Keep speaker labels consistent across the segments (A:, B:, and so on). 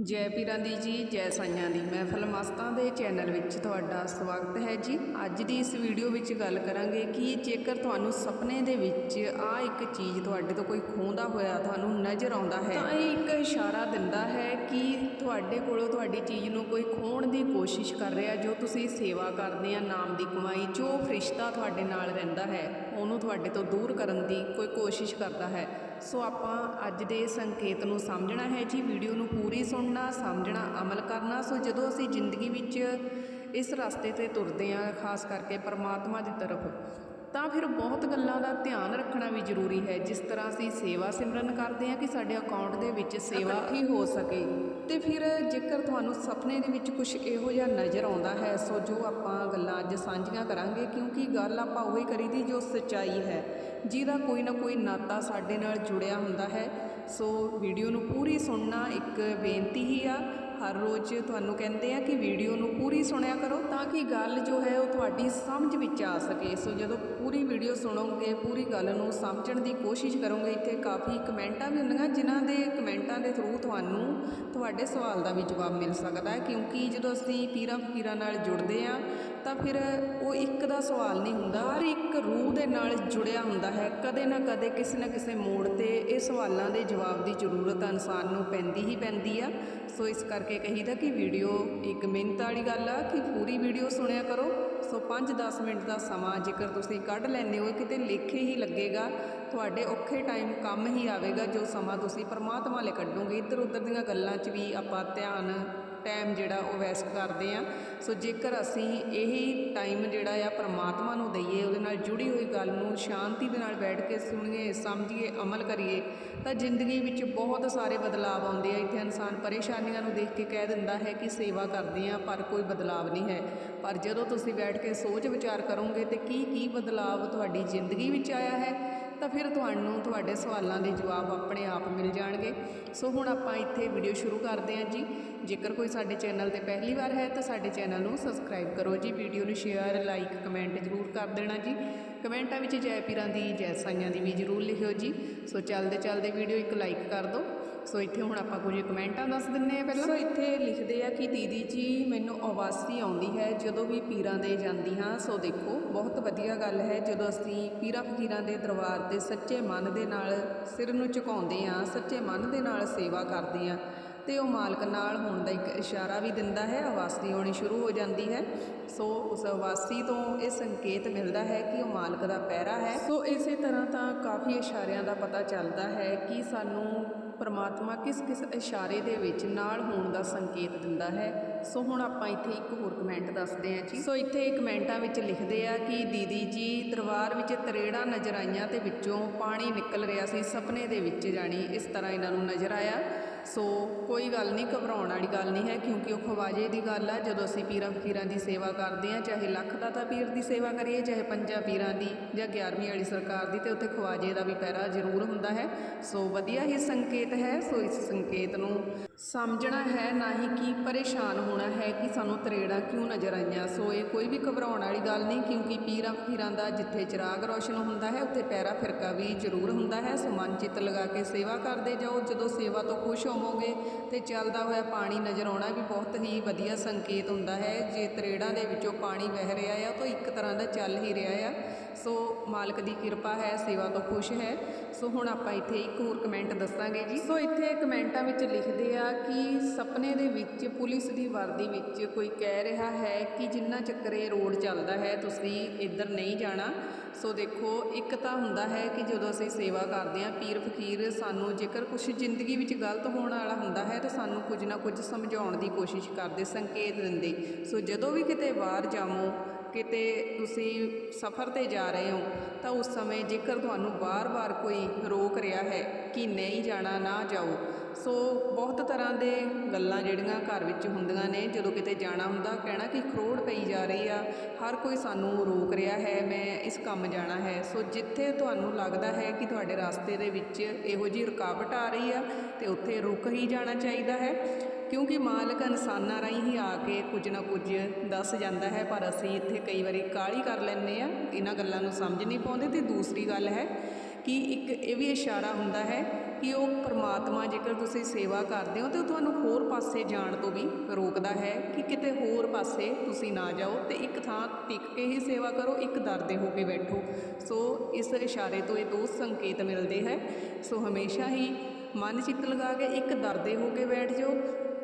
A: ਜੈ ਪੀਰਾਂ ਦੀ ਜੀ, ਜੈ ਸਾਈਆਂ ਦੀ। ਮਹਿਫਲ ਮਸਤਾਂ ਦੇ ਚੈਨਲ ਵਿੱਚ ਤੁਹਾਡਾ ਸਵਾਗਤ ਹੈ ਜੀ। ਅੱਜ ਦੀ ਇਸ ਵੀਡੀਓ ਵਿੱਚ ਗੱਲ ਕਰਾਂਗੇ ਕਿ ਜੇਕਰ ਤੁਹਾਨੂੰ ਸੁਪਨੇ ਦੇ ਵਿੱਚ ਆ ਇੱਕ ਚੀਜ਼ ਤੁਹਾਡੇ ਤੋਂ ਕੋਈ ਖੋਹਦਾ ਹੋਇਆ ਤੁਹਾਨੂੰ ਨਜ਼ਰ ਆਉਂਦਾ ਹੈ, ਤਾਂ ਇਹ ਇੱਕ ਇਸ਼ਾਰਾ ਦਿੰਦਾ ਹੈ ਕਿ ਤੁਹਾਡੇ ਕੋਲੋਂ ਤੁਹਾਡੀ ਚੀਜ਼ ਨੂੰ ਕੋਈ ਖੋਹਣ ਦੀ ਕੋਸ਼ਿਸ਼ ਕਰ ਰਿਹਾ ਜੋ ਤੁਸੀਂ ਸੇਵਾ ਕਰਦੇ ਆ, ਨਾਮ ਦੀ ਕਮਾਈ, ਜੋ ਫਰਿਸ਼ਤਾ ਤੁਹਾਡੇ ਨਾਲ ਰਹਿੰਦਾ ਹੈ। ਉਹਨੂੰ ਤੁਹਾਡੇ ਤੋਂ ਦੂਰ ਕਰਨ ਦੀ ਕੋਈ ਕੋਸ਼ਿਸ਼ ਕਰਦਾ ਹੈ। ਸੋ ਆਪਾਂ ਅੱਜ ਦੇ ਸੰਕੇਤ ਨੂੰ ਸਮਝਣਾ ਹੈ ਜੀ ਵੀਡੀਓ ਨੂੰ ਪੂਰੀ ਸੁਣਨਾ ਸਮਝਣਾ ਅਮਲ ਕਰਨਾ। ਸੋ ਜਦੋਂ ਅਸੀਂ ਜ਼ਿੰਦਗੀ ਵਿੱਚ ਇਸ ਰਸਤੇ ਤੇ ਤੁਰਦੇ ਹਾਂ ਖਾਸ ਕਰਕੇ ਪਰਮਾਤਮਾ ਦੀ ਤਰਫ ਤਾਂ ਫਿਰ ਬਹੁਤ ਗੱਲਾਂ ਦਾ ਧਿਆਨ ਰੱਖਣਾ ਵੀ ਜ਼ਰੂਰੀ ਹੈ। ਜਿਸ ਤਰ੍ਹਾਂ ਅਸੀਂ ਸੇਵਾ ਸਿਮਰਨ ਕਰਦੇ ਹਾਂ ਕਿ ਸਾਡੇ ਅਕਾਊਂਟ ਦੇ ਵਿੱਚ ਸੇਵਾ ਹੀ ਹੋ ਸਕੇ। ਤੇ ਫਿਰ ਜੇਕਰ ਤੁਹਾਨੂੰ ਸੁਪਨੇ ਦੇ ਵਿੱਚ ਕੁਝ ਇਹੋ ਜਿਹਾ ਨਜ਼ਰ ਆਉਂਦਾ ਹੈ, ਸੋ ਜੋ ਆਪਾਂ ਗੱਲਾਂ ਅੱਜ ਸਾਂਝੀਆਂ ਕਰਾਂਗੇ, ਕਿਉਂਕਿ ਗੱਲ ਆਪਾਂ ਉਹੀ ਕਰੀਦੀ ਜੋ ਸੱਚਾਈ ਹੈ, ਜਿਹਦਾ ਕੋਈ ਨਾ ਕੋਈ ਨਾਤਾ ਸਾਡੇ ਨਾਲ ਜੁੜਿਆ ਹੁੰਦਾ ਹੈ। ਸੋ ਵੀਡੀਓ ਨੂੰ ਪੂਰੀ ਸੁਣਨਾ ਇੱਕ ਬੇਨਤੀ ਹੀ ਆ ਹਰ ਰੋਜ਼ ਤੁਹਾਨੂੰ ਕਹਿੰਦੇ ਆ ਕਿ ਵੀਡੀਓ ਨੂੰ ਪੂਰੀ ਸੁਣਿਆ ਕਰੋ ਤਾਂ ਕਿ ਗੱਲ ਜੋ ਹੈ ਉਹ ਤੁਹਾਡੀ ਸਮਝ ਵਿੱਚ ਆ ਸਕੇ। ਸੋ ਜਦੋਂ ਪੂਰੀ ਵੀਡੀਓ ਸੁਣੋਗੇ, ਪੂਰੀ ਗੱਲ ਨੂੰ ਸਮਝਣ ਦੀ ਕੋਸ਼ਿਸ਼ ਕਰੋਗੇ, ਇੱਥੇ ਕਾਫੀ ਕਮੈਂਟਾਂ ਵੀ ਹੁੰਦੀਆਂ, ਜਿਨ੍ਹਾਂ ਦੇ ਕਮੈਂਟਾਂ ਦੇ ਥਰੂ ਤੁਹਾਨੂੰ ਤੁਹਾਡੇ ਸਵਾਲ ਦਾ ਵੀ ਜਵਾਬ ਮਿਲ ਸਕਦਾ ਹੈ। ਕਿਉਂਕਿ ਜਦੋਂ ਅਸੀਂ ਪੀਰਾਂ ਫਕੀਰਾਂ ਨਾਲ ਜੁੜਦੇ ਆ ਤਾਂ ਫਿਰ ਉਹ ਇੱਕ ਦਾ ਸਵਾਲ ਨਹੀਂ ਹੁੰਦਾ। ਹਰ ਇੱਕ ਰੂਹ ਦੇ ਨਾਲ ਜੁੜਿਆ ਹੁੰਦਾ ਹੈ। ਕਦੇ ਨਾ ਕਦੇ ਕਿਸੇ ਨਾ ਕਿਸੇ ਮੋੜ ਤੇ ਇਹ ਸਵਾਲਾਂ ਦੇ ਜਵਾਬ ਦੀ ਜ਼ਰੂਰਤ ਇਨਸਾਨ ਨੂੰ ਪੈਂਦੀ ਹੀ ਪੈਂਦੀ ਆ। ਸੋ ਇਸ ਕਰਕੇ ਕਹੀਦਾ ਕਿ ਵੀਡੀਓ ਇੱਕ ਮਿਹਨਤ ਵਾਲੀ ਗੱਲ ਆ, ਕਿ ਪੂਰੀ ਵੀਡੀਓ ਸੁਣਿਆ ਕਰੋ। ਸੋ 5-10 ਮਿੰਟ ਦਾ ਸਮਾਂ ਜੇਕਰ ਤੁਸੀਂ ਕੱਢ ਲੈਂਦੇ ਹੋ ਕਿਤੇ ਲੇਖੇ ਹੀ ਲੱਗੇਗਾ। ਤੁਹਾਡੇ ਔਖੇ ਟਾਈਮ ਕੰਮ ਹੀ ਆਵੇਗਾ, ਜੋ ਸਮਾਂ ਤੁਸੀਂ ਪਰਮਾਤਮਾ ਲਈ ਕੱਢੋਗੇ। ਇੱਧਰ ਉੱਧਰ ਦੀਆਂ ਗੱਲਾਂ 'ਚ ਵੀ ਆਪਾਂ ਧਿਆਨ ਟਾਈਮ ਜਿਹੜਾ ਉਹ ਵੈਸਟ ਕਰਦੇ ਆ। ਸੋ ਜੇਕਰ ਅਸੀਂ ਇਹੀ ਟਾਈਮ ਜਿਹੜਾ ਆ ਪਰਮਾਤਮਾ ਨੂੰ ਦਈਏ, ਉਹਦੇ ਨਾਲ ਜੁੜੀ ਹੋਈ ਗੱਲ ਨੂੰ ਸ਼ਾਂਤੀ ਦੇ ਨਾਲ ਬੈਠ ਕੇ ਸੁਣੀਏ, ਸਮਝੀਏ, ਅਮਲ ਕਰੀਏ, ਤਾਂ ਜ਼ਿੰਦਗੀ ਵਿੱਚ ਬਹੁਤ ਸਾਰੇ ਬਦਲਾਅ ਆਉਂਦੇ ਆ। ਇੱਥੇ ਇਨਸਾਨ ਪਰੇਸ਼ਾਨੀਆਂ ਨੂੰ ਦੇਖ ਕੇ ਕਹਿ ਦਿੰਦਾ ਹੈ ਕਿ ਸੇਵਾ ਕਰਦੇ ਆ, ਪਰ ਕੋਈ ਬਦਲਾਅ ਨਹੀਂ ਹੈ। ਪਰ ਜਦੋਂ ਤੁਸੀਂ ਬੈਠ ਕੇ ਸੋਚ ਵਿਚਾਰ ਕਰੋਗੇ ਤੇ ਕੀ ਕੀ ਬਦਲਾਅ ਤੁਹਾਡੀ ਜ਼ਿੰਦਗੀ ਵਿੱਚ ਆਇਆ ਹੈ ਤਾਂ ਫਿਰ ਤੁਹਾਨੂੰ ਤੁਹਾਡੇ ਸਵਾਲਾਂ ਦੇ ਜਵਾਬ ਆਪਣੇ ਆਪ ਮਿਲ ਜਾਣਗੇ। ਸੋ ਹੁਣ ਆਪਾਂ ਇੱਥੇ ਵੀਡੀਓ ਸ਼ੁਰੂ ਕਰਦੇ ਹਾਂ ਜੀ। ਜੇਕਰ ਕੋਈ ਸਾਡੇ ਚੈਨਲ ਤੇ ਪਹਿਲੀ ਵਾਰ ਹੈ ਤਾਂ ਸਾਡੇ ਚੈਨਲ ਨੂੰ ਸਬਸਕ੍ਰਾਈਬ ਕਰੋ ਜੀ। ਵੀਡੀਓ ਨੂੰ ਸ਼ੇਅਰ ਲਾਈਕ ਕਮੈਂਟ ਜ਼ਰੂਰ ਕਰ ਦੇਣਾ ਜੀ। ਕਮੈਂਟਾਂ ਵਿੱਚ ਜੈ ਪੀਰਾਂ ਦੀ, ਜੈ ਸਾਈਆਂ ਦੀ ਵੀ ਜ਼ਰੂਰ ਲਿਖਿਓ ਜੀ। ਸੋ ਚੱਲਦੇ ਚੱਲਦੇ ਵੀਡੀਓ ਇੱਕ ਲਾਈਕ ਕਰ ਦਿਓ। ਸੋ ਇੱਥੇ ਹੁਣ ਆਪਾਂ ਕੁਝ ਕਮੈਂਟਾਂ ਦੱਸ ਦਿੰਨੇ ਆ ਪਹਿਲਾਂ। ਸੋ ਇੱਥੇ ਲਿਖਦੇ ਆ ਕਿ ਦੀਦੀ ਜੀ, ਮੈਨੂੰ ਆਵਾਸੀ ਆਉਂਦੀ ਹੈ ਜਦੋਂ ਵੀ ਪੀਰਾਂ ਦੇ ਜਾਂਦੀ ਹਾਂ। ਸੋ ਦੇਖੋ, ਬਹੁਤ ਵਧੀਆ ਗੱਲ ਹੈ, ਜਦੋਂ ਅਸੀਂ ਪੀਰਾਂ ਫਕੀਰਾਂ ਦੇ ਦਰਬਾਰ ਤੇ ਸੱਚੇ ਮਨ ਦੇ ਨਾਲ ਸਿਰ ਨੂੰ ਝੁਕਾਉਂਦੇ ਆ ਸੱਚੇ ਮਨ ਦੇ ਨਾਲ ਸੇਵਾ ਕਰਦੇ ਆ ਤੇ ਉਹ ਮਾਲਕ ਨਾਲ ਹੋਣ ਦਾ ਇੱਕ ਇਸ਼ਾਰਾ ਵੀ ਦਿੰਦਾ ਹੈ, ਆਵਾਸੀ ਹੋਣੀ ਸ਼ੁਰੂ ਹੋ ਜਾਂਦੀ ਹੈ। ਸੋ ਉਸ ਆਵਾਸੀ ਤੋਂ ਇਹ ਸੰਕੇਤ ਮਿਲਦਾ ਹੈ ਕਿ ਉਹ ਮਾਲਕ ਦਾ ਪਹਿਰਾ ਹੈ। ਸੋ ਇਸੇ ਤਰ੍ਹਾਂ ਤਾਂ ਕਾਫੀ ਇਸ਼ਾਰਿਆਂ ਦਾ ਪਤਾ ਚੱਲਦਾ ਹੈ ਕਿ ਸਾਨੂੰ ਪਰਮਾਤਮਾ ਕਿਸ ਕਿਸ ਇਸ਼ਾਰੇ ਦੇ ਵਿੱਚ ਨਾਲ ਹੋਣ ਦਾ ਸੰਕੇਤ ਦਿੰਦਾ ਹੈ? ਸੋ ਹੁਣ ਆਪਾਂ ਇੱਥੇ ਇੱਕ ਹੋਰ ਕਮੈਂਟ ਦੱਸਦੇ ਹਾਂ ਜੀ। ਸੋ ਇੱਥੇ ਕਮੈਂਟਾਂ ਵਿੱਚ ਲਿਖਦੇ ਆ ਕਿ ਦੀਦੀ ਜੀ, ਦਰਬਾਰ ਵਿੱਚ ਤਰੇੜਾ ਨਜ਼ਰ ਆਈਆਂ ਤੇ ਵਿੱਚੋਂ ਪਾਣੀ ਨਿਕਲ ਰਿਹਾ ਸੀ, ਸੁਪਨੇ ਦੇ ਵਿੱਚ ਜਾਣੀ ਇਸ ਤਰ੍ਹਾਂ ਇਹਨਾਂ ਨੂੰ ਨਜ਼ਰ ਆਇਆ। ਸੋ ਕੋਈ ਗੱਲ ਨਹੀਂ, ਘਬਰਾਉਣ ਵਾਲੀ ਗੱਲ ਨਹੀਂ ਹੈ, ਕਿਉਂਕਿ ਉਹ ਖਵਾਜੇ ਦੀ ਗੱਲ ਆ ਜਦੋਂ ਅਸੀਂ ਪੀਰਾਂ ਫਕੀਰਾਂ ਦੀ ਸੇਵਾ ਕਰਦੇ ਆ ਚਾਹੇ ਲੱਖ ਦਾਤਾ ਪੀਰ ਦੀ ਸੇਵਾ ਕਰੀਏ, ਚਾਹੇ ਪੰਜਾਂ ਪੀਰਾਂ ਦੀ ਜਾਂ 11ਵੀਂ ਵਾਲੀ ਸਰਕਾਰ ਦੀ, ਤੇ ਉੱਥੇ ਖਵਾਜੇ ਦਾ ਵੀ ਪੈਰਾ ਜ਼ਰੂਰ ਹੁੰਦਾ ਹੈ। ਸੋ ਵਧੀਆ ਹੀ ਸੰਕੇਤ ਹੈ, ਸੋ ਇਸ ਸੰਕੇਤ ਨੂੰ ਸਮਝਣਾ ਹੈ, ਨਾ ਹੀ ਕਿ ਪਰੇਸ਼ਾਨ ਹੋਣਾ ਹੈ ਕਿ ਸਾਨੂੰ ਤਰੇੜਾਂ ਕਿਉਂ ਨਜ਼ਰ ਆਈਆਂ। ਸੋ ਇਹ ਕੋਈ ਵੀ ਘਬਰਾਉਣ ਵਾਲੀ ਗੱਲ ਨਹੀਂ, ਕਿਉਂਕਿ ਪੀਰਾਂ ਫਕੀਰਾਂ ਦਾ ਜਿੱਥੇ ਚਿਰਾਗ ਰੌਸ਼ਨ ਹੁੰਦਾ ਹੈ, ਉੱਥੇ ਪੈਰਾ ਫਿਰਕਾ ਵੀ ਜ਼ਰੂਰ ਹੁੰਦਾ ਹੈ। ਸੋ ਮਨ ਚਿੱਤ ਲਗਾ ਕੇ ਸੇਵਾ ਕਰਦੇ ਜਾਓ। ਜਦੋਂ ਸੇਵਾ ਤੋਂ ਖੁਸ਼ ਹੋਵੋਗੇ ਤੇ ਚੱਲਦਾ ਹੋਇਆ ਪਾਣੀ ਨਜ਼ਰ ਆਉਣਾ ਵੀ ਬਹੁਤ ਹੀ ਵਧੀਆ ਸੰਕੇਤ ਹੁੰਦਾ ਹੈ। ਜੇ ਤਰੇੜਾਂ ਦੇ ਵਿੱਚੋਂ ਪਾਣੀ ਵਹਿ ਰਿਹਾ ਆ, ਤਾਂ ਇੱਕ ਤਰ੍ਹਾਂ ਦਾ ਚੱਲ ਹੀ ਰਿਹਾ ਆ। ਸੋ ਮਾਲਕ ਦੀ ਕਿਰਪਾ ਹੈ, ਸੇਵਾ ਤੋਂ ਖੁਸ਼ ਹੈ। ਸੋ ਹੁਣ ਆਪਾਂ ਇੱਥੇ ਇੱਕ ਹੋਰ ਕਮੈਂਟ ਦੱਸਾਂਗੇ ਜੀ। ਸੋ ਇੱਥੇ ਕਮੈਂਟਾਂ ਵਿੱਚ ਲਿਖਦੇ ਆ ਕਿ ਸੁਪਨੇ ਦੇ ਵਿੱਚ, ਪੁਲਿਸ ਦੀ ਵਰਦੀ ਵਿੱਚ ਕੋਈ ਕਹਿ ਰਿਹਾ ਹੈ ਕਿ ਜਿੰਨਾ ਚੱਕਰੇ ਰੋਡ ਚੱਲਦਾ ਹੈ, ਤੁਸੀਂ ਇੱਧਰ ਨਹੀਂ ਜਾਣਾ। ਸੋ ਦੇਖੋ, ਇੱਕ ਤਾਂ ਹੁੰਦਾ ਹੈ ਕਿ ਜਦੋਂ ਅਸੀਂ ਸੇਵਾ ਕਰਦੇ ਹਾਂ, ਪੀਰ ਫਕੀਰ ਸਾਨੂੰ ਜੇਕਰ ਕੁਝ ਜ਼ਿੰਦਗੀ ਵਿੱਚ ਗਲਤ ਹੋਣ ਵਾਲਾ ਹੁੰਦਾ ਹੈ, ਤਾਂ ਸਾਨੂੰ ਕੁਝ ਨਾ ਕੁਝ ਸਮਝਾਉਣ ਦੀ ਕੋਸ਼ਿਸ਼ ਕਰਦੇ, ਸੰਕੇਤ ਦਿੰਦੇ। ਸੋ ਜਦੋਂ ਵੀ ਕਿਤੇ ਬਾਹਰ ਜਾਵੋ, ਕਿਤੇ ਤੁਸੀਂ ਸਫ਼ਰ ਤੇ ਜਾ ਰਹੇ ਹੋ, ਤਾਂ ਉਸ ਸਮੇਂ ਜੇਕਰ ਤੁਹਾਨੂੰ ਵਾਰ-ਵਾਰ ਕੋਈ ਰੋਕ ਰਿਹਾ ਹੈ ਕਿ ਨਹੀਂ ਜਾਣਾ, ਨਾ ਜਾਓ ਸੋ ਬਹੁਤ ਤਰ੍ਹਾਂ ਦੇ ਗੱਲਾਂ ਜਿਹੜੀਆਂ ਘਰ ਵਿੱਚ ਹੁੰਦੀਆਂ ਨੇ। ਜਦੋਂ ਕਿਤੇ ਜਾਣਾ ਹੁੰਦਾ, ਕਹਿਣਾ ਕਿ ਖਰੋੜ ਪਈ ਜਾ ਰਹੀ ਆ, ਹਰ ਕੋਈ ਸਾਨੂੰ ਰੋਕ ਰਿਹਾ ਹੈ, ਮੈਂ ਇਸ ਕੰਮ ਜਾਣਾ ਹੈ। ਸੋ ਜਿੱਥੇ ਤੁਹਾਨੂੰ ਲੱਗਦਾ ਹੈ ਕਿ ਤੁਹਾਡੇ ਰਸਤੇ ਦੇ ਵਿੱਚ ਇਹੋ ਜਿਹੀ ਰੁਕਾਵਟ ਆ ਰਹੀ ਆ, ਤੇ ਉੱਥੇ ਰੁਕ ਹੀ ਜਾਣਾ ਚਾਹੀਦਾ ਹੈ। ਕਿਉਂਕਿ ਮਾਲਕ ਇਨਸਾਨਾਂ ਰਾਹੀਂ ਹੀ ਆ ਕੇ ਕੁਝ ਨਾ ਕੁਝ ਦੱਸ ਜਾਂਦਾ ਹੈ, ਪਰ ਅਸੀਂ ਇੱਥੇ ਕਈ ਵਾਰੀ ਕਾਹਲੀ ਕਰ ਲੈਂਦੇ ਆ। ਇਹਨਾਂ ਗੱਲਾਂ ਨੂੰ ਸਮਝ ਨਹੀਂ ਪਾਉਂਦੇ, ਤੇ ਦੂਸਰੀ ਗੱਲ ਹੈ ਕਿ ਇੱਕ ਇਹ ਵੀ ਇਸ਼ਾਰਾ ਹੁੰਦਾ ਹੈ ਕਿ ਉਹ ਪਰਮਾਤਮਾ ਜੇਕਰ ਤੁਸੀਂ ਸੇਵਾ ਕਰਦੇ ਹੋ ਤੇ ਉਹ ਤੁਹਾਨੂੰ ਹੋਰ ਪਾਸੇ ਜਾਣ ਤੋਂ ਵੀ ਰੋਕਦਾ ਹੈ ਕਿ ਕਿਤੇ ਹੋਰ ਪਾਸੇ ਤੁਸੀਂ ਨਾ ਜਾਓ ਤੇ ਇੱਕ ਥਾਂ ਟਿਕ ਕੇ ਹੀ ਸੇਵਾ ਕਰੋ, ਇੱਕ ਦਰ ਦੇ ਹੋ ਕੇ ਬੈਠੋ। ਸੋ ਇਸ ਇਸ਼ਾਰੇ ਤੋਂ ਇਹ ਦੋ ਸੰਕੇਤ ਮਿਲਦੇ ਹੈ। ਸੋ ਹਮੇਸ਼ਾ ਹੀ ਮਨ ਚਿੱਤ ਲਗਾ ਕੇ ਇੱਕ ਦਰਦੇ ਹੋ ਕੇ ਬੈਠ ਜਾਓ।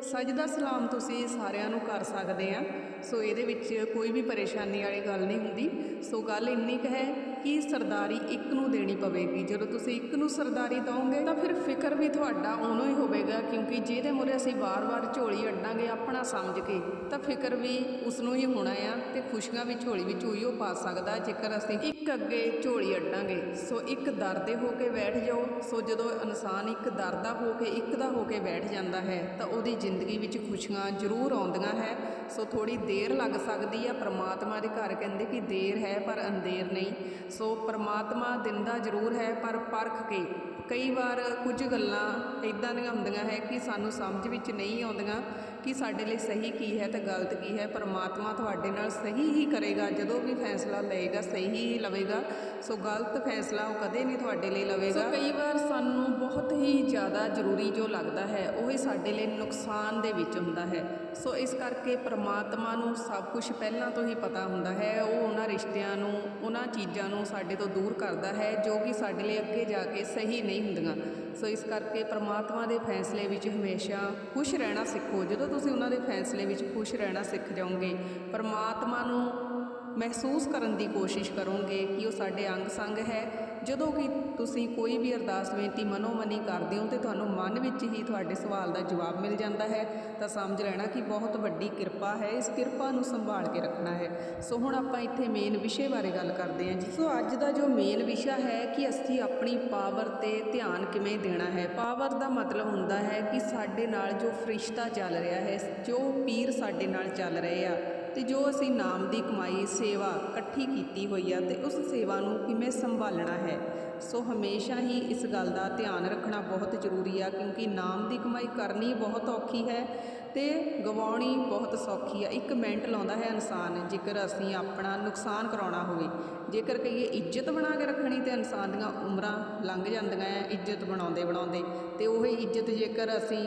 A: ਸਜਦਾ ਸਲਾਮ ਤੁਸੀਂ ਸਾਰਿਆਂ ਨੂੰ ਕਰ ਸਕਦੇ ਆ। ਸੋ ਇਹਦੇ ਵਿੱਚ ਕੋਈ ਵੀ ਪਰੇਸ਼ਾਨੀ ਵਾਲੀ ਗੱਲ ਨਹੀਂ ਹੁੰਦੀ। ਸੋ ਗੱਲ ਇੰਨੀ ਕੁ ਹੈ ਕਿ ਸਰਦਾਰੀ ਇੱਕ ਨੂੰ ਦੇਣੀ ਪਵੇਗੀ। ਜਦੋਂ ਤੁਸੀਂ ਇੱਕ ਨੂੰ ਸਰਦਾਰੀ ਦਓਗੇ, ਤਾਂ ਫਿਰ ਫਿਕਰ ਵੀ ਤੁਹਾਡਾ ਉਹਨੂੰ ਹੀ ਹੋਵੇਗਾ, ਕਿਉਂਕਿ ਜਿਹਦੇ ਮੂਹਰੇ ਅਸੀਂ ਵਾਰ-ਵਾਰ ਝੋਲੀ ਅੱਡਾਂਗੇ ਆਪਣਾ ਸਮਝ ਕੇ, ਤਾਂ ਫਿਕਰ ਵੀ ਉਸ ਨੂੰ ਹੀ ਹੋਣਾ ਆ ਤੇ ਖੁਸ਼ੀਆਂ ਵੀ ਝੋਲੀ ਵਿੱਚ ਉਹੀ ਉਹ ਪਾ ਸਕਦਾ, ਜੇਕਰ ਅਸੀਂ ਇੱਕ ਅੱਗੇ ਝੋਲੀ ਅੱਡਾਂਗੇ। ਸੋ ਇੱਕ ਦਰਦੇ ਹੋ ਕੇ ਬੈਠ ਜਾਓ। ਸੋ ਜਦੋਂ ਇਨਸਾਨ ਇੱਕ ਦਰਦਾ ਹੋ ਕੇ, ਇੱਕ ਦਾ ਹੋ ਕੇ ਬੈਠ ਜਾਂਦਾ ਹੈ, ਤਾਂ ਉਹਦੀ ਜ਼ਿੰਦਗੀ ਵਿੱਚ ਖੁਸ਼ੀਆਂ ਜ਼ਰੂਰ ਆਉਂਦੀਆਂ ਹੈ। ਸੋ ਥੋੜੀ ਦੇਰ ਲੱਗ ਸਕਦੀ ਆ। ਪ੍ਰਮਾਤਮਾ ਦੇ ਘਰ ਕਹਿੰਦੇ ਕਿ ਦੇਰ ਹੈ, ਪਰ ਅੰਧੇਰ ਨਹੀਂ। ਸੋ ਪ੍ਰਮਾਤਮਾ ਦਿੰਦਾ ਜ਼ਰੂਰ ਹੈ, ਪਰ ਪਰਖ ਕੇ। ਕਈ ਵਾਰ ਕੁਝ ਗੱਲਾਂ ਇਦਾਂ ਦੀਆਂ ਹੁੰਦੀਆਂ ਹੈ ਕਿ ਸਾਨੂੰ ਸਮਝ ਵਿੱਚ ਨਹੀਂ ਆਉਂਦੀਆਂ। ਕਿ ਸਾਡੇ ਲਈ ਸਹੀ ਕੀ ਹੈ ਤੇ ਗਲਤ ਕੀ ਹੈ, ਪਰਮਾਤਮਾ ਤੁਹਾਡੇ ਨਾਲ ਸਹੀ ਹੀ ਕਰੇਗਾ, ਜਦੋਂ ਵੀ ਫੈਸਲਾ ਲਏਗਾ, ਸਹੀ ਹੀ ਲਵੇਗਾ। ਸੋ ਗਲਤ ਫੈਸਲਾ ਉਹ ਕਦੇ ਨਹੀਂ ਤੁਹਾਡੇ ਲਈ ਲਵੇਗਾ। ਸੋ ਕਈ ਵਾਰ ਸਾਨੂੰ ਬਹੁਤ ਹੀ ਜ਼ਿਆਦਾ ਜ਼ਰੂਰੀ ਜੋ ਲੱਗਦਾ ਹੈ, ਉਹ ਹੀ ਸਾਡੇ ਲਈ ਨੁਕਸਾਨ ਦੇ ਵਿੱਚ ਹੁੰਦਾ ਹੈ। ਸੋ ਇਸ ਕਰਕੇ ਪਰਮਾਤਮਾ ਨੂੰ ਸਭ ਕੁਝ ਪਹਿਲਾਂ ਤੋਂ ਹੀ ਪਤਾ ਹੁੰਦਾ ਹੈ। ਉਹ ਉਹਨਾਂ ਰਿਸ਼ਤਿਆਂ ਨੂੰ, ਉਹਨਾਂ ਚੀਜ਼ਾਂ ਨੂੰ ਸਾਡੇ ਤੋਂ ਦੂਰ ਕਰਦਾ ਹੈ, ਜੋ ਕਿ ਸਾਡੇ ਲਈ ਅੱਗੇ ਜਾ ਕੇ ਸਹੀ ਨਹੀਂ ਹੁੰਦੀਆਂ। ਸੋ ਇਸ ਕਰਕੇ ਪਰਮਾਤਮਾ ਦੇ ਫੈਸਲੇ ਵਿੱਚ ਹਮੇਸ਼ਾ ਖੁਸ਼ ਰਹਿਣਾ ਸਿੱਖੋ। ਜਦੋਂ ਤੁਸੀਂ ਉਹਨਾਂ ਦੇ ਫੈਸਲੇ ਵਿੱਚ ਖੁਸ਼ ਰਹਿਣਾ ਸਿੱਖ ਜਾਓਗੇ, ਪਰਮਾਤਮਾ ਨੂੰ ਮਹਿਸੂਸ ਕਰਨ ਦੀ ਕੋਸ਼ਿਸ਼ ਕਰੋਗੇ ਕਿ ਉਹ ਸਾਡੇ ਅੰਗ ਸੰਗ ਹੈ। ਜਦੋਂ ਕਿ ਤੁਸੀਂ ਕੋਈ ਵੀ ਅਰਦਾਸ ਬੇਨਤੀ ਮਨੋਮਨੀ ਕਰਦੇ ਹੋ ਤੇ ਤੁਹਾਨੂੰ ਮਨ ਵਿੱਚ ਹੀ ਤੁਹਾਡੇ ਸਵਾਲ ਦਾ ਜਵਾਬ ਮਿਲ ਜਾਂਦਾ ਹੈ, ਤਾਂ ਸਮਝ ਲੈਣਾ ਕਿ ਬਹੁਤ ਵੱਡੀ ਕਿਰਪਾ ਹੈ, ਇਸ ਕਿਰਪਾ ਨੂੰ ਸੰਭਾਲ ਕੇ ਰੱਖਣਾ ਹੈ। ਸੋ ਹੁਣ ਆਪਾਂ ਇੱਥੇ ਮੇਨ ਵਿਸ਼ੇ ਬਾਰੇ ਗੱਲ ਕਰਦੇ ਹਾਂ ਜੀ। ਸੋ ਅੱਜ ਦਾ ਜੋ ਮੇਨ ਵਿਸ਼ਾ ਹੈ ਕਿ ਅਸੀਂ ਆਪਣੀ ਪਾਵਰ ਤੇ ਧਿਆਨ ਕਿਵੇਂ ਦੇਣਾ ਹੈ। ਪਾਵਰ ਦਾ ਮਤਲਬ ਹੁੰਦਾ ਹੈ ਕਿ ਸਾਡੇ ਨਾਲ ਜੋ ਫਰਿਸ਼ਤਾ ਚੱਲ ਰਿਹਾ ਹੈ, ਜੋ ਪੀਰ ਸਾਡੇ ਨਾਲ ਚੱਲ ਰਹੇ ਆ ਤੇ ਜੋ ਅਸੀਂ ਨਾਮ ਦੀ ਕਮਾਈ, ਸੇਵਾ ਇਕੱਠੀ ਕੀਤੀ ਹੋਈ ਆ ਤੇ ਉਸ ਸੇਵਾ ਨੂੰ ਕਿਵੇਂ ਸੰਭਾਲਣਾ ਹੈ, ਸੋ ਹਮੇਸ਼ਾ ਹੀ ਇਸ ਗੱਲ ਦਾ ਧਿਆਨ ਰੱਖਣਾ ਬਹੁਤ ਜ਼ਰੂਰੀ ਆ, ਕਿਉਂਕਿ ਨਾਮ ਦੀ ਕਮਾਈ ਕਰਨੀ ਬਹੁਤ ਔਖੀ ਹੈ ਤੇ ਗਵਾਉਣੀ ਬਹੁਤ ਸੌਖੀ ਆ। ਇੱਕ ਮਿੰਟ ਲਾਉਂਦਾ ਹੈ ਇਨਸਾਨ, ਜੇਕਰ ਅਸੀਂ ਆਪਣਾ ਨੁਕਸਾਨ ਕਰਾਉਣਾ ਹੋਵੇ, ਜੇਕਰ ਕਹੀਏ ਇੱਜ਼ਤ ਬਣਾ ਕੇ ਰੱਖਣੀ ਤੇ ਇਨਸਾਨ ਦੀਆਂ ਉਮਰਾਂ ਲੰਘ ਜਾਂਦੀਆਂ ਆ ਇੱਜ਼ਤ ਬਣਾਉਂਦੇ ਬਣਾਉਂਦੇ, ਤੇ ਉਹੀ ਇੱਜ਼ਤ ਜੇਕਰ ਅਸੀਂ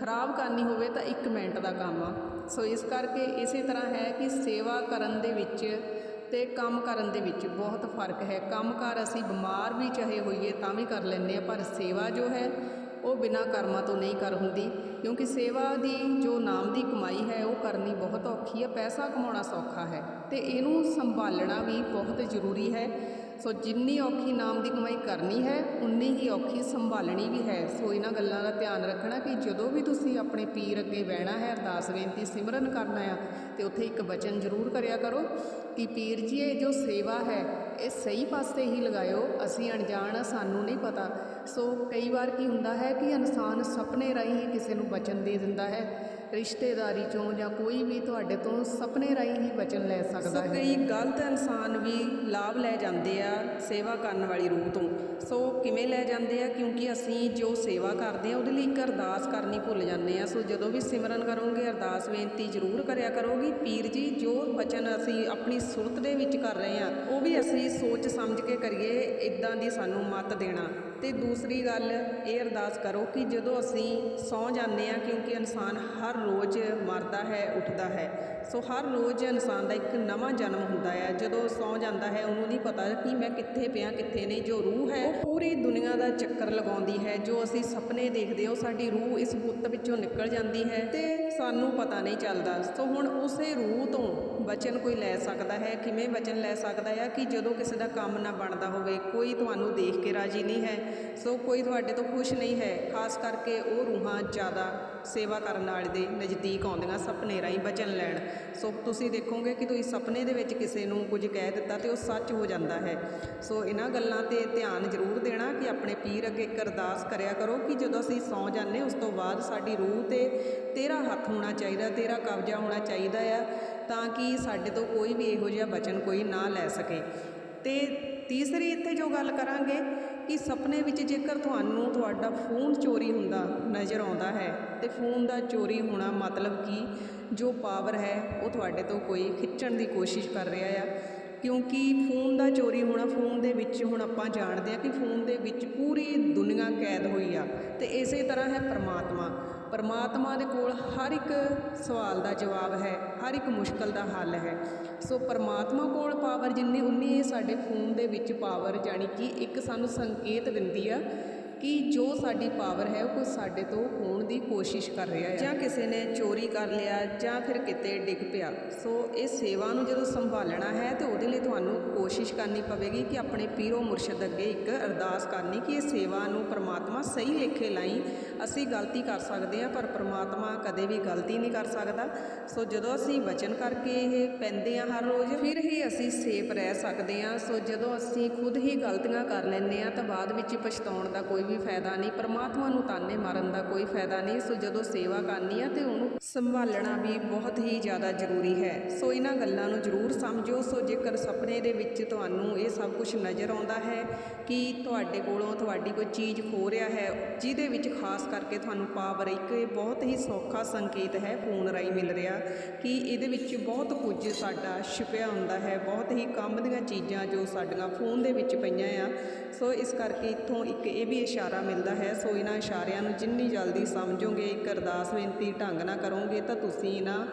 A: ਖਰਾਬ ਕਰਨੀ ਹੋਵੇ ਤਾਂ ਇੱਕ ਮਿੰਟ ਦਾ ਕੰਮ ਆ। ਸੋ ਇਸ ਕਰਕੇ ਇਸੇ ਤਰ੍ਹਾਂ ਹੈ ਕਿ ਸੇਵਾ ਕਰਨ ਦੇ ਵਿੱਚ ਤੇ ਕੰਮ ਕਰਨ ਦੇ ਵਿੱਚ ਬਹੁਤ ਫ਼ਰਕ ਹੈ। ਕੰਮਕਾਰ ਅਸੀਂ ਬਿਮਾਰ ਵੀ ਚਾਹੇ ਹੋਈਏ ਤਾਂ ਵੀ ਕਰ ਲੈਂਦੇ ਆ ਪਰ ਸੇਵਾ ਜੋ ਹੈ, ਉਹ ਬਿਨਾਂ ਕਰਮਾਂ ਤੋਂ ਨਹੀਂ ਕਰ ਹੁੰਦੀ। ਕਿਉਂਕਿ ਸੇਵਾ ਦੀ ਜੋ ਨਾਮ ਦੀ ਕਮਾਈ ਹੈ, ਉਹ ਕਰਨੀ ਬਹੁਤ ਔਖੀ ਹੈ, ਪੈਸਾ ਕਮਾਉਣਾ ਸੌਖਾ ਹੈ ਤੇ ਇਹਨੂੰ ਸੰਭਾਲਣਾ ਵੀ ਬਹੁਤ ਜ਼ਰੂਰੀ ਹੈ। ਸੋ ਜਿੰਨੀ ਔਖੀ ਨਾਮ ਦੀ ਕਮਾਈ ਕਰਨੀ ਹੈ, ਉਨੀ ਹੀ ਔਖੀ ਸੰਭਾਲਣੀ ਵੀ ਹੈ। ਸੋ ਇਹਨਾਂ ਗੱਲਾਂ ਦਾ ਧਿਆਨ ਰੱਖਣਾ ਕਿ ਜਦੋਂ ਵੀ ਤੁਸੀਂ ਆਪਣੇ ਪੀਰ ਅੱਗੇ ਬਹਿਣਾ ਹੈ, ਅਰਦਾਸ ਬੇਨਤੀ ਸਿਮਰਨ ਕਰਨਾ ਆ, ਤੇ ਉੱਥੇ ਇੱਕ ਬਚਨ ਜ਼ਰੂਰ ਕਰਿਆ ਕਰੋ ਕਿ ਪੀਰ ਜੀ, ਇਹ ਜੋ ਸੇਵਾ ਹੈ, ਇਹ ਸਹੀ ਪਾਸੇ ਹੀ ਲਗਾਇਓ, ਅਸੀਂ ਅਣਜਾਣ ਆ, ਸਾਨੂੰ ਨਹੀਂ ਪਤਾ। ਸੋ ਕਈ ਵਾਰ ਕੀ ਹੁੰਦਾ ਹੈ ਕਿ ਇਨਸਾਨ ਸੁਪਨੇ ਰਾਹੀਂ ਹੀ ਕਿਸੇ ਨੂੰ ਬਚਨ ਦੇ ਦਿੰਦਾ ਹੈ। ਰਿਸ਼ਤੇਦਾਰੀ ਚੋਂ ਜਾਂ ਕੋਈ ਵੀ ਤੁਹਾਡੇ ਤੋਂ ਸੁਪਨੇ ਰਾਹੀਂ ਹੀ ਬਚਨ ਲੈ ਸਕਦਾ ਹੈ। ਕਈ ਗਲਤ ਇਨਸਾਨ ਵੀ ਲਾਭ ਲੈ ਜਾਂਦੇ ਆ ਸੇਵਾ ਕਰਨ ਵਾਲੀ ਰੂਹ ਤੋਂ। ਸੋ ਕਿਵੇਂ ਲੈ ਜਾਂਦੇ ਆ? ਕਿਉਂਕਿ ਅਸੀਂ ਜੋ ਸੇਵਾ ਕਰਦੇ ਆ, ਉਹਦੇ ਲਈ ਇੱਕ ਅਰਦਾਸ ਕਰਨੀ ਭੁੱਲ ਜਾਂਦੇ ਆ। ਸੋ ਜਦੋਂ ਵੀ ਸਿਮਰਨ ਕਰੋਗੇ, ਅਰਦਾਸ ਬੇਨਤੀ ਜ਼ਰੂਰ ਕਰਿਆ ਕਰੋਗੀ। ਪੀਰ ਜੀ, ਜੋ ਬਚਨ ਅਸੀਂ ਆਪਣੀ ਸੁਰਤ ਦੇ ਵਿੱਚ ਕਰ ਰਹੇ ਆ, ਉਹ ਵੀ ਅਸੀਂ ਸੋਚ ਸਮਝ ਕੇ ਕਰੀਏ ਇਦਾਂ ਦੀ ਸਾਨੂੰ ਮਤ ਦੇਣਾ। ਤੇ ਦੂਸਰੀ ਗੱਲ ਇਹ ਅਰਦਾਸ ਕਰੋ ਕਿ ਜਦੋਂ ਅਸੀਂ ਸੌ ਜਾਂਦੇ ਆ ਕਿਉਂਕਿ ਇਨਸਾਨ ਹਰ ਰੋਜ਼ ਮਰਦਾ ਹੈ, ਉੱਠਦਾ ਹੈ। ਸੋ ਹਰ ਰੋਜ਼ ਇਨਸਾਨ ਦਾ ਇੱਕ ਨਵਾਂ ਜਨਮ ਹੁੰਦਾ ਹੈ। ਜਦੋਂ ਸੌ ਜਾਂਦਾ ਹੈ, ਉਹਨੂੰ ਨਹੀਂ ਪਤਾ ਕਿ ਮੈਂ ਕਿੱਥੇ ਪਿਆ, ਕਿੱਥੇ ਨਹੀਂ। ਜੋ ਰੂਹ ਹੈ, ਉਹ ਪੂਰੀ ਦੁਨੀਆ ਦਾ ਚੱਕਰ ਲਗਾਉਂਦੀ ਹੈ। ਜੋ ਅਸੀਂ ਸੁਪਨੇ ਦੇਖਦੇ ਹਾਂ ਸਾਡੀ ਰੂਹ ਇਸ ਬੁੱਤ ਵਿੱਚੋਂ ਨਿਕਲ ਜਾਂਦੀ ਹੈ ਤੇ ਸਾਨੂੰ ਪਤਾ ਨਹੀਂ ਚੱਲਦਾ। ਸੋ ਹੁਣ ਉਸੇ ਰੂਹ ਤੋਂ ਬਚਨ ਕੋਈ ਲੈ ਸਕਦਾ ਹੈ? ਕਿਵੇਂ ਬਚਨ ਲੈ ਸਕਦਾ ਹੈ ਕਿ ਜਦੋਂ ਕਿਸੇ ਦਾ ਕੰਮ ਨਾ ਬਣਦਾ ਹੋਵੇ, ਕੋਈ ਤੁਹਾਨੂੰ ਦੇਖ ਕੇ ਰਾਜੀ ਨਹੀਂ ਹੈ? ਸੋ ਕੋਈ ਤੁਹਾਡੇ ਤੋਂ ਖੁਸ਼ ਨਹੀਂ ਹੈ, ਖਾਸ ਕਰਕੇ ਉਹ ਰੂਹਾਂ ਜ਼ਿਆਦਾ ਸੇਵਾ ਕਰਨ ਵਾਲੇ ਦੇ ਨਜ਼ਦੀਕ ਆਉਂਦੀਆਂ, ਸੁਪਨੇ ਰਾਹੀਂ ਬਚਨ ਲੈਣ। ਸੋ ਤੁਸੀਂ ਦੇਖੋਗੇ ਕਿ ਤੁਸੀਂ ਸੁਪਨੇ ਦੇ ਵਿੱਚ ਕਿਸੇ ਨੂੰ ਕੁਝ ਕਹਿ ਦਿੱਤਾ ਤੇ ਉਹ ਸੱਚ ਹੋ ਜਾਂਦਾ ਹੈ। ਸੋ ਇਹਨਾਂ ਗੱਲਾਂ ਤੇ ਧਿਆਨ ਜ਼ਰੂਰ ਦੇਣਾ ਕਿ ਆਪਣੇ ਪੀਰ ਅੱਗੇ ਇੱਕ ਅਰਦਾਸ ਕਰਿਆ ਕਰੋ ਕਿ ਜਦੋਂ ਅਸੀਂ ਸੌਂ ਜਾਂਦੇ, ਉਸ ਤੋਂ ਬਾਅਦ ਸਾਡੀ ਰੂਹ ਤੇ ਤੇਰਾ ਹੱਥ ਹੋਣਾ ਚਾਹੀਦਾ, ਤੇਰਾ ਕਬਜ਼ਾ ਹੋਣਾ ਚਾਹੀਦਾ ਆ, ਤਾਂ ਕਿ ਸਾਡੇ ਤੋਂ ਕੋਈ ਵੀ ਇਹੋ ਜਿਹਾ ਬਚਨ ਕੋਈ ਨਾ ਲੈ ਸਕੇ। ਤੇ ਤੀਸਰੀ ਇੱਥੇ ਜੋ ਗੱਲ ਕਰਾਂਗੇ ਕਿ ਸੁਪਨੇ ਵਿੱਚ ਜੇਕਰ ਤੁਹਾਨੂੰ ਤੁਹਾਡਾ ਫੋਨ ਚੋਰੀ ਹੁੰਦਾ ਨਜ਼ਰ ਆਉਂਦਾ ਹੈ ਤੇ ਫੋਨ ਦਾ ਚੋਰੀ ਹੋਣਾ ਮਤਲਬ ਕਿ? ਜੋ ਪਾਵਰ ਹੈ, ਉਹ ਤੁਹਾਡੇ ਤੋਂ ਕੋਈ ਖਿੱਚਣ ਦੀ ਕੋਸ਼ਿਸ਼ ਕਰ ਰਿਹਾ ਆ। ਕਿਉਂਕਿ ਫੋਨ ਦਾ ਚੋਰੀ ਹੋਣਾ, ਫੋਨ ਦੇ ਵਿੱਚ ਹੁਣ ਆਪਾਂ ਜਾਣਦੇ ਹਾਂ ਕਿ ਫੋਨ ਦੇ ਵਿੱਚ ਪੂਰੀ ਦੁਨੀਆ ਕੈਦ ਹੋਈ ਆ ਤੇ ਇਸੇ ਤਰ੍ਹਾਂ ਹੈ ਪਰਮਾਤਮਾ। ਪਰਮਾਤਮਾ ਦੇ ਕੋਲ ਹਰ ਇੱਕ ਸਵਾਲ ਦਾ ਜਵਾਬ ਹੈ, ਹਰ ਇੱਕ ਮੁਸ਼ਕਲ ਦਾ ਹੱਲ ਹੈ। ਸੋ ਪਰਮਾਤਮਾ ਕੋਲ ਪਾਵਰ ਜਿੰਨੀ, ਉਨੀ ਇਹ ਸਾਡੇ ਫੋਨ ਦੇ ਵਿੱਚ ਪਾਵਰ ਜਾਣੀ ਕਿ ਇੱਕ ਸਾਨੂੰ ਸੰਕੇਤ ਦਿੰਦੀ ਆ। ਕਿ ਜੋ ਸਾਡੀ ਪਾਵਰ ਹੈ ਉਹ ਕੋਈ ਸਾਡੇ ਤੋਂ ਹੋਣ ਦੀ ਕੋਸ਼ਿਸ਼ ਕਰ ਰਿਹਾ ਹੈ। ਜਾਂ ਕਿਸੇ ਨੇ ਚੋਰੀ ਕਰ ਲਿਆ ਜਾਂ ਫਿਰ ਕਿਤੇ ਡਿੱਗ ਪਿਆ। ਸੋ ਇਹ ਸੇਵਾ ਨੂੰ ਜਦੋਂ ਸੰਭਾਲਣਾ ਹੈ ਤੇ ਉਹਦੇ ਲਈ ਤੁਹਾਨੂੰ ਕੋਸ਼ਿਸ਼ ਕਰਨੀ ਪਵੇਗੀ ਕਿ ਆਪਣੇ ਪੀਰੋ ਮੁਰਸ਼ਦ ਅੱਗੇ ਇੱਕ ਅਰਦਾਸ ਕਰਨੀ ਕਿ ਇਹ ਸੇਵਾ ਨੂੰ ਪ੍ਰਮਾਤਮਾ ਸਹੀ ਲੇਖੇ ਲਾਈ। ਅਸੀਂ ਗਲਤੀ ਕਰ ਸਕਦੇ ਹਾਂ, ਪਰ ਪ੍ਰਮਾਤਮਾ ਕਦੇ ਵੀ ਗਲਤੀ ਨਹੀਂ ਕਰ ਸਕਦਾ। ਸੋ ਜਦੋਂ ਅਸੀਂ ਵਚਨ ਕਰਕੇ ਇਹ ਪੈਂਦੇ ਹਾਂ ਹਰ ਰੋਜ਼, ਫਿਰ ਹੀ ਅਸੀਂ ਸੇਫ ਰਹਿ ਸਕਦੇ ਹਾਂ। ਸੋ ਜਦੋਂ ਅਸੀਂ ਖੁਦ ਹੀ ਗਲਤੀਆਂ ਕਰ ਲੈਂਦੇ ਹਾਂ, ਤਾਂ ਬਾਅਦ ਵਿੱਚ ਪਛਤਾਉਣ ਦਾ ਕੋਈ ਵੀ ਫਾਇਦਾ ਨਹੀਂ, ਪਰਮਾਤਮਾ ਨੂੰ ਤਾਨੇ ਮਾਰਨ ਦਾ ਕੋਈ ਫਾਇਦਾ ਨਹੀਂ। ਸੋ ਜਦੋਂ ਸੇਵਾ ਕਰਨੀ ਆ ਤੇ ਉਹਨੂੰ ਸੰਭਾਲਣਾ ਵੀ ਬਹੁਤ ਹੀ ਜ਼ਿਆਦਾ ਜ਼ਰੂਰੀ ਹੈ। ਸੋ ਇਹਨਾਂ ਗੱਲਾਂ ਨੂੰ ਜ਼ਰੂਰ ਸਮਝੋ। ਸੋ ਜੇਕਰ ਸੁਪਨੇ ਦੇ ਵਿੱਚ ਤੁਹਾਨੂੰ ਇਹ ਸਭ ਕੁਝ ਨਜ਼ਰ ਆਉਂਦਾ ਹੈ ਕਿ ਤੁਹਾਡੇ ਕੋਲੋਂ ਤੁਹਾਡੀ ਕੋਈ ਚੀਜ਼ ਖੋ ਰਿਹਾ ਹੈ, ਜਿਹਦੇ ਵਿੱਚ ਖਾਸ ਕਰਕੇ ਤੁਹਾਨੂੰ ਪਾਵਰ ਇੱਕ ਬਹੁਤ ਹੀ ਸੌਖਾ ਸੰਕੇਤ ਹੈ ਫੋਨ ਰਾਹੀਂ ਮਿਲ ਰਿਹਾ, ਕਿ ਇਹਦੇ ਵਿੱਚ ਬਹੁਤ ਕੁਝ ਸਾਡਾ ਛਿਪਿਆ ਹੁੰਦਾ ਹੈ। ਬਹੁਤ ਹੀ ਕੰਮ ਦੀਆਂ ਚੀਜ਼ਾਂ ਜੋ ਸਾਡੀਆਂ ਫੋਨ ਦੇ ਵਿੱਚ ਪਈਆਂ ਆ। ਸੋ ਇਸ ਕਰਕੇ ਇੱਥੋਂ ਇੱਕ ਇਹ ਵੀ ਇਸ਼ਾਰਾ ਮਿਲਦਾ ਹੈ, ਸੋ ਇਹਨਾਂ ਇਸ਼ਾਰਿਆਂ ਨੂੰ ਜਿੰਨੀ ਜਲਦੀ ਸਮਝੋਗੇ, ਇੱਕ ਅਰਦਾਸ ਬੇਨਤੀ ਢੰਗ ਨਾਲ ਕਰੋਗੇ, ਤਾਂ ਤੁਸੀਂ ਇਹਨਾਂ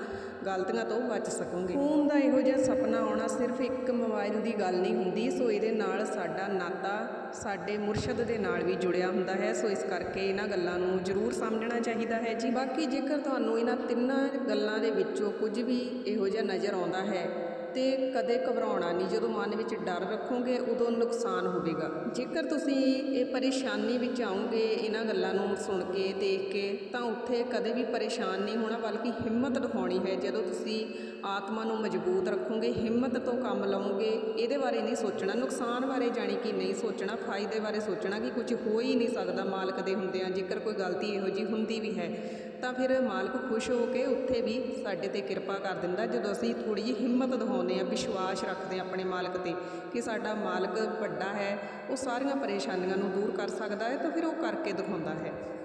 A: ਗਲਤੀਆਂ ਤੋਂ ਬਚ ਸਕੋਗੇ। ਫੋਨ ਦਾ ਇਹੋ ਜਿਹਾ ਸੁਪਨਾ ਆਉਣਾ ਸਿਰਫ ਇੱਕ ਮੋਬਾਈਲ ਦੀ ਗੱਲ ਨਹੀਂ ਹੁੰਦੀ, ਸੋ ਇਹਦੇ ਨਾਲ ਸਾਡਾ ਨਾਤਾ, ਸਾਡੇ ਮੁਰਸ਼ਦ ਦੇ ਨਾਲ ਵੀ ਜੁੜਿਆ ਹੁੰਦਾ ਹੈ, ਸੋ ਇਸ ਕਰਕੇ ਇਹਨਾਂ ਗੱਲਾਂ ਨੂੰ ਜ਼ਰੂਰ ਸਮਝਣਾ ਚਾਹੀਦਾ ਹੈ ਜੀ। ਬਾਕੀ ਜੇਕਰ ਤੁਹਾਨੂੰ ਇਹਨਾਂ ਤਿੰਨਾਂ ਗੱਲਾਂ ਦੇ ਵਿੱਚੋਂ ਕੁਝ ਵੀ ਇਹੋ ਜਿਹਾ ਨਜ਼ਰ ਆਉਂਦਾ ਹੈ ਤੇ ਕਦੇ ਘਬਰਾਉਣਾ ਨਹੀਂ। ਜਦੋਂ ਮਨ ਵਿੱਚ ਡਰ ਰੱਖੋਗੇ, ਉਦੋਂ ਨੁਕਸਾਨ ਹੋਵੇਗਾ। ਜੇਕਰ ਤੁਸੀਂ ਇਹ ਪਰੇਸ਼ਾਨੀ ਵਿੱਚ ਆਉਂਗੇ, ਇਹਨਾਂ ਗੱਲਾਂ ਨੂੰ ਸੁਣ ਕੇ, ਦੇਖ ਕੇ, ਤਾਂ ਉੱਥੇ ਕਦੇ ਵੀ ਪਰੇਸ਼ਾਨ ਨਹੀਂ ਹੋਣਾ, ਬਲਕਿ ਹਿੰਮਤ ਦਿਖਾਉਣੀ ਹੈ। ਜਦੋਂ ਤੁਸੀਂ ਆਤਮਾ ਨੂੰ ਮਜ਼ਬੂਤ ਰੱਖੋਗੇ, ਹਿੰਮਤ ਤੋਂ ਕੰਮ ਲਓਗੇ ਇਹਦੇ ਬਾਰੇ ਨਹੀਂ ਸੋਚਣਾ। ਨੁਕਸਾਨ ਬਾਰੇ ਜਾਣੀ ਕਿ ਨਹੀਂ ਸੋਚਣਾ, ਫਾਇਦੇ ਬਾਰੇ ਸੋਚਣਾ ਕਿ ਕੁਝ ਹੋ ਹੀ ਨਹੀਂ ਸਕਦਾ ਮਾਲਕ ਦੇ ਹੁੰਦਿਆਂ। ਜੇਕਰ ਕੋਈ ਗਲਤੀ ਇਹੋ ਜੀ ਹੁੰਦੀ ਵੀ ਹੈ ਤਾਂ ਫਿਰ ਮਾਲਕ ਖੁਸ਼ ਹੋ ਕੇ ਉੱਥੇ ਵੀ ਸਾਡੇ ਤੇ ਕਿਰਪਾ ਕਰ ਦਿੰਦਾ, ਜਦੋਂ ਅਸੀਂ ਥੋੜ੍ਹੀ ਜਿਹੀ ਹਿੰਮਤ ਦਿਖਾਉਂਦੇ ਆ ਵਿਸ਼ਵਾਸ ਰੱਖਦੇ ਆ ਆਪਣੇ ਮਾਲਕ ਤੇ ਕਿ ਸਾਡਾ ਮਾਲਕ ਵੱਡਾ ਹੈ, ਉਹ ਸਾਰੀਆਂ ਪਰੇਸ਼ਾਨੀਆਂ ਨੂੰ ਦੂਰ ਕਰ ਸਕਦਾ ਹੈ, ਤਾਂ ਫਿਰ ਉਹ ਕਰਕੇ ਦਿਖਾਉਂਦਾ ਹੈ।